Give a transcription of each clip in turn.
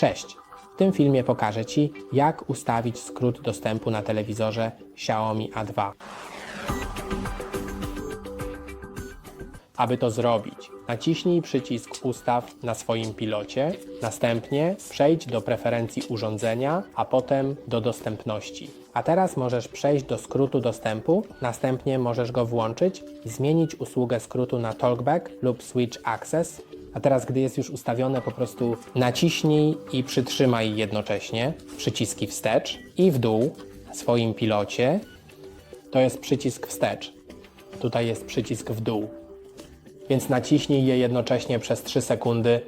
Cześć! W tym filmie pokażę Ci, jak ustawić skrót dostępu na telewizorze Xiaomi A2. Aby to zrobić, naciśnij przycisk Ustaw na swoim pilocie, następnie przejdź do preferencji urządzenia, a potem do dostępności. A teraz możesz przejść do skrótu dostępu, następnie możesz go włączyć zmienić usługę skrótu na Talkback lub Switch Access. A teraz, gdy jest już ustawione, po prostu naciśnij i przytrzymaj jednocześnie przyciski wstecz i w dół na swoim pilocie. To jest przycisk wstecz. Tutaj jest przycisk w dół więc naciśnij je jednocześnie przez 3 sekundy,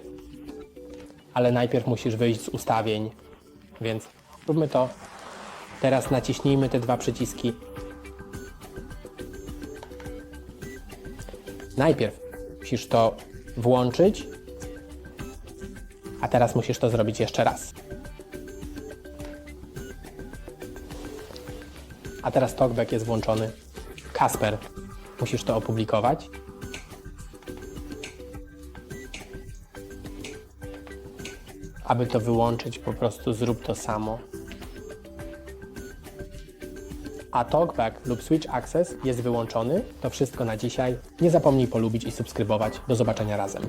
ale najpierw musisz wyjść z ustawień, więc róbmy to. Teraz naciśnijmy te dwa przyciski. Najpierw musisz to włączyć, a teraz musisz to zrobić jeszcze raz. A teraz talkback jest włączony. Kasper, musisz to opublikować. Aby to wyłączyć, po prostu zrób to samo. A Talkback lub Switch Access jest wyłączony. To wszystko na dzisiaj. Nie zapomnij polubić i subskrybować. Do zobaczenia razem.